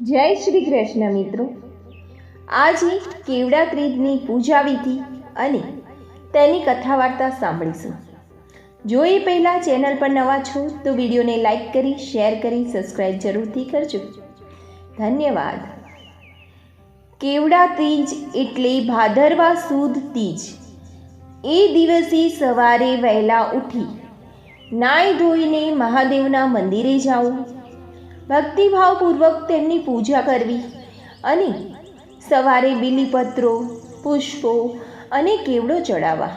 જય શ્રી કૃષ્ણ મિત્રો. આજે કેવડા ક્રીદની પૂજા વિધિ અને તેની કથા વાર્તા સાંભળીશું. જો એ પહેલાં ચેનલ પર નવા છો, તો વિડીયોને લાઈક કરી, શેર કરી સબસ્ક્રાઈબ જરૂરથી કરજો. ધન્યવાદ. કેવડા ત્રીજ એટલે ભાદરવા સુદ તીજ. એ દિવસે સવારે વહેલા ઉઠી નાય ધોઈને મહાદેવના મંદિરે જાઉં. ભક્તિભાવપૂર્વક તેમની પૂજા કરવી અને સવારે બીલીપત્રો, પુષ્પો અને કેવડો ચડાવવા.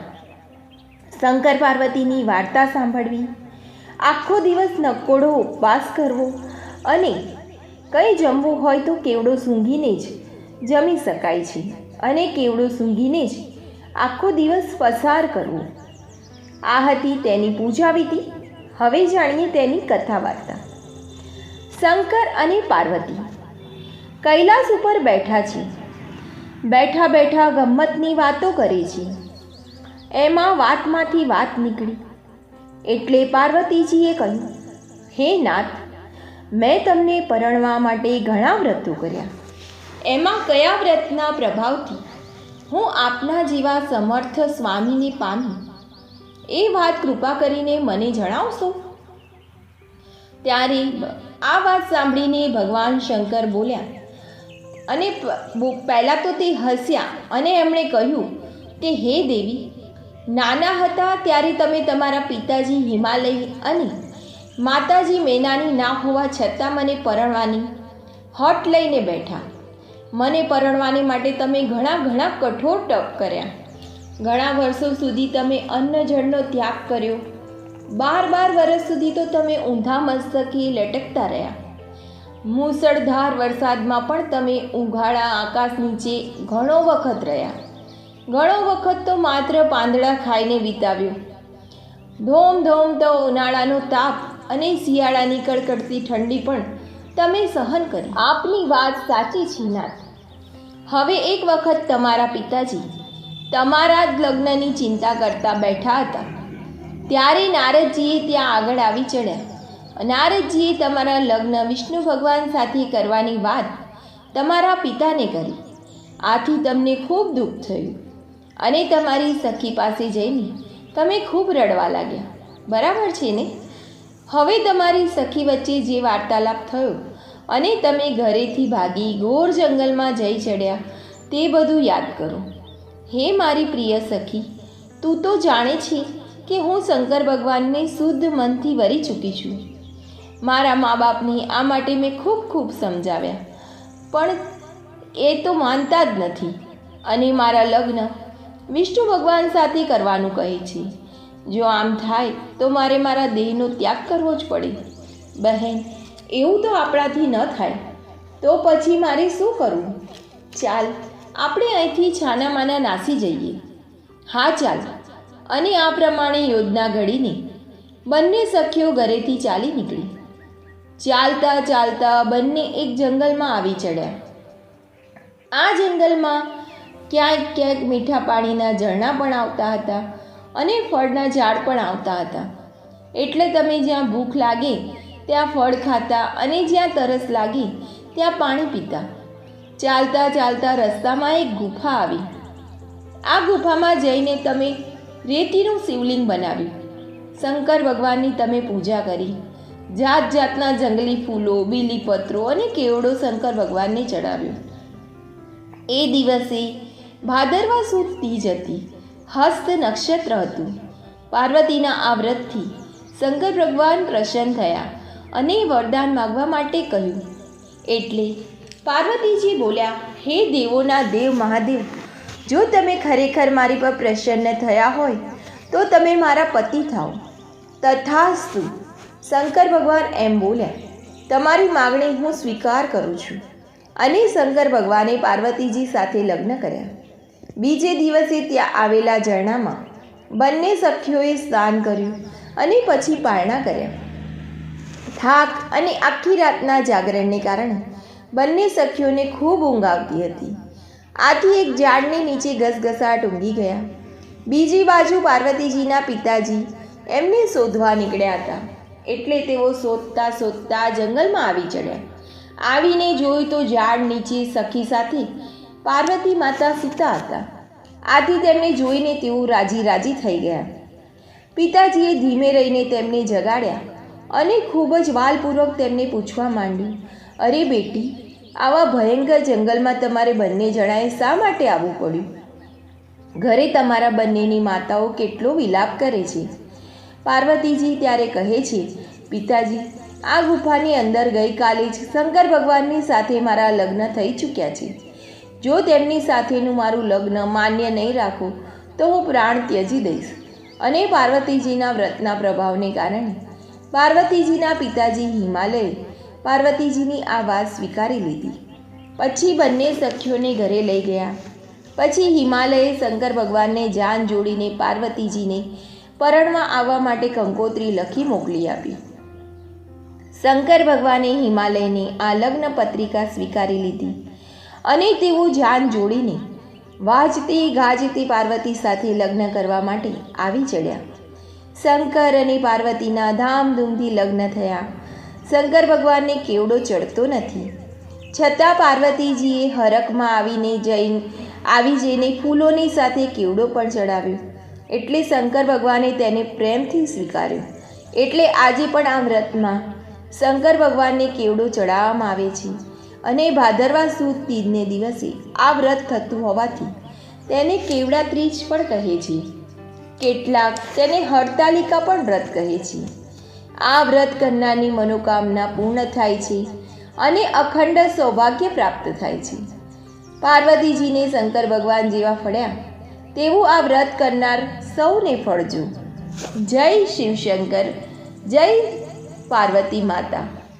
શંકર પાર્વતીની વાર્તા સાંભળવી, આખો દિવસ નકોડો ઉપવાસ કરવો અને કંઈ જમવું હોય તો કેવડો સૂંઘીને જ જમી શકાય છે અને કેવડો સૂંઘીને જ આખો દિવસ પસાર કરવો. આ હતી તેની પૂજા વિધિ. હવે જાણીએ તેની કથા વાર્તા શંકર અને પાર્વતી. કૈલાસ ઉપર બેઠા છે. બેઠા બેઠા ગમ્મતની વાતો કરે છે. એમાં વાતમાંથી વાત નીકળી. એટલે પાર્વતીજીએ કહ્યું, હે નાથ, મેં તમને પરણવા માટે ઘણા વ્રતો કર્યા. એમાં કયા વ્રતના પ્રભાવથી હું આપના જેવા સમર્થ સ્વામીને પામી? એ વાત કૃપા કરીને મને જણાવશો? ત્યારે આ વાત સાંભળીને ભગવાન શંકર બોલ્યા, અને પહેલાં તો તે હસ્યા અને એમણે કહ્યું કે, હે દેવી, નાના હતા ત્યારે તમે તમારા પિતાજી હિમાલય અને માતાજી મેનાની ના હોવા છતાં મને પરણવાની હટ લઈને બેઠા. મને પરણવાની માટે તમે ઘણા ઘણા કઠોર તપ કર્યા. ઘણા વર્ષો સુધી તમે અન્ન જળનો ત્યાગ કર્યો. બાર બાર વર્ષ સુધી તો તમે ઊંધા મસ્તકી લટકતા રહ્યા. મુસળધાર વરસાદમાં પણ તમે ઉઘાડા આકાશ નીચે ઘણો વખત રહ્યા. ઘણો વખત તો માત્ર પાંદડા ખાઈને વિતાવ્યો. ધોમ ધોમ તો ઉનાળાનો તાપ અને શિયાળાની કડકડતી ઠંડી પણ તમે સહન કરી. આપની વાત સાચી છે, નાથ. હવે એક વખત તમારા પિતાજી તમારા જ લગ્નની ચિંતા કરતા બેઠા હતા. ત્યારે નારદજીએ ત્યાં આગળ આવી ચડ્યા. નારદજીએ તમારા લગ્ન વિષ્ણુ ભગવાન સાથે કરવાની વાત તમારા પિતાને કરી. આથી તમને ખૂબ દુઃખ થયું. અને તમારી સખી પાસે જઈને તમે ખૂબ રડવા લાગ્યા. બરાબર છે ને? હવે તમારી સખી વચ્ચે જે વાર્તાલાપ થયો અને તમે ઘરેથી ભાગી ઘોર જંગલમાં જઈ ચડ્યા, તે બધું યાદ કરો. હે મારી પ્રિય સખી, તું તો જાણે છે કે હું શંકર ભગવાનને શુદ્ધ મનથી વરી ચૂકી છું. મારા મા બાપને આ માટે મેં ખૂબ ખૂબ સમજાવ્યા. પણ એ તો માનતા જ નથી. અને મારા લગ્ન વિષ્ણુ ભગવાન સાથે કરવાનું કહે છે. જો આમ થાય, તો મારે મારા દેહનો ત્યાગ કરવો જ પડે. બહેન, એવું તો આપણાથી ન થાય. તો પછી મારે શું કરવું? ચાલ, આપણે અહીંથી છાનામાના નાસી જઈએ. હા, ચાલ. અને આ પ્રમાણે યોજના ઘડીને બંને સખીઓ ઘરેથી ચાલી નીકળી. ચાલતા ચાલતા બંને એક જંગલમાં આવી ચડ્યા. આ જંગલમાં ક્યાંક ક્યાંક મીઠા પાણીના ઝરણા પણ આવતા હતા અને ફળના ઝાડ પણ આવતા હતા. એટલે તમે જ્યાં ભૂખ લાગે, ત્યાં ફળ ખાતા અને જ્યાં તરસ લાગે, ત્યાં પાણી પીતા. ચાલતા ચાલતા રસ્તામાં એક ગુફા આવી. આ ગુફામાં જઈને તમે રેતીનું શિવલિંગ બનાવ્યું. શંકર ભગવાનની તમે પૂજા કરી. જાત જાતના જંગલી ફૂલો, બીલીપત્રો અને કેવડો શંકર ભગવાનને ચડાવ્યો. એ દિવસે ભાદરવા સુદ તીજ હતી. હસ્ત નક્ષત્ર હતું. પાર્વતીના આ વ્રતથી શંકર ભગવાન પ્રસન્ન થયા અને વરદાન માગવા માટે કહ્યું. એટલે પાર્વતીજી બોલ્યા, હે દેવોના દેવ મહાદેવ જો તમે ખરેખર મારી પર પ્રસન્ન થયા હોય, તો તમે મારા પતિ થાઓ. તથાસ્તુ, શંકર ભગવાન એમ બોલ્યા, તમારી માગણી હું સ્વીકાર કરું છું. અને શંકર ભગવાને પાર્વતીજી સાથે લગ્ન કર્યા. બીજે દિવસે ત્યાં આવેલા ઝરણામાં બંને સખીઓએ સ્નાન કર્યું અને પછી પારણા કર્યા. થાક અને આખી રાતના જાગરણને કારણે બંને સખીઓને ખૂબ ઊંઘ આવતી હતી. આથી એક ઝાડની નીચે ઘસઘસાટ ઊંઘી ગયા. બીજી બાજુ પાર્વતીજીના પિતાજી એમને શોધવા નીકળ્યા હતા. એટલે તેઓ શોધતા શોધતા જંગલમાં આવી ચડ્યા. આવીને જોયું તો ઝાડ નીચે સખી સાથે પાર્વતી માતા સૂતા હતા. આથી તેમને જોઈને તેઓ રાજી રાજી થઈ ગયા. પિતાજીએ ધીમે રહીને તેમને જગાડ્યા અને ખૂબ જ વાલપૂર્વક તેમને પૂછવા માંડ્યું અરે બેટી આવા ભયંકર જંગલમાં તમારે બંને જણાએ શા માટે આવવું પડ્યું? ઘરે તમારા બંનેની માતાઓ કેટલો વિલાપ કરે છે. પાર્વતીજી ત્યારે કહે છે, પિતાજી, આ ગુફાની અંદર ગઈકાલે જ શંકર ભગવાનની સાથે મારા લગ્ન થઈ ચૂક્યા છે. જો તેમની સાથેનું મારું લગ્ન માન્ય નહીં રાખું, તો હું પ્રાણ ત્યજી દઈશ. અને પાર્વતીજીના વ્રતના પ્રભાવને કારણે પાર્વતીજીના પિતાજી હિમાલયે પાર્વતીજીની આ વાત સ્વીકારી લીધી. પછી બંને સખીઓને ઘરે લઈ ગયા. પછી હિમાલયે શંકર ભગવાનને જાન જોડીને પાર્વતીજીને પરણમાં આવવા માટે કંકોત્રી લખી મોકલી આપી. શંકર ભગવાને હિમાલયની આ લગ્ન પત્રિકા સ્વીકારી લીધી અને તેઓ જાન જોડીને વાજતી ગાજતી પાર્વતી સાથે લગ્ન કરવા માટે આવી ચડ્યા. શંકર અને પાર્વતીના ધામધૂમથી લગ્ન થયા. શંકર ભગવાનને કેવડો ચડતો નથી. છતાં પાર્વતીજીએ હરકમાં આવીને જૈન આવી જઈને ફૂલોની સાથે કેવડો પણ ચડાવ્યો. એટલે શંકર ભગવાને તેને પ્રેમથી સ્વીકાર્યો. એટલે આજે પણ આ વ્રતમાં શંકર ભગવાનને કેવડો ચડાવવામાં આવે છે અને ભાદરવા સુદ તીજને દિવસે આ વ્રત થતું હોવાથી તેને કેવડા ત્રીજ પણ કહે છે. કેટલાક તેને હડતાલિકા પણ વ્રત કહે છે. આ વ્રત કરનારની મનોકામના પૂર્ણ થાય છે અને અખંડ સૌભાગ્ય પ્રાપ્ત થાય છે. પાર્વતીજીને શંકર ભગવાન જેવા ફળ્યા. તેવું આ વ્રત કરનાર સૌને ફળજો. જય શિવશંકર, જય પાર્વતી માતા.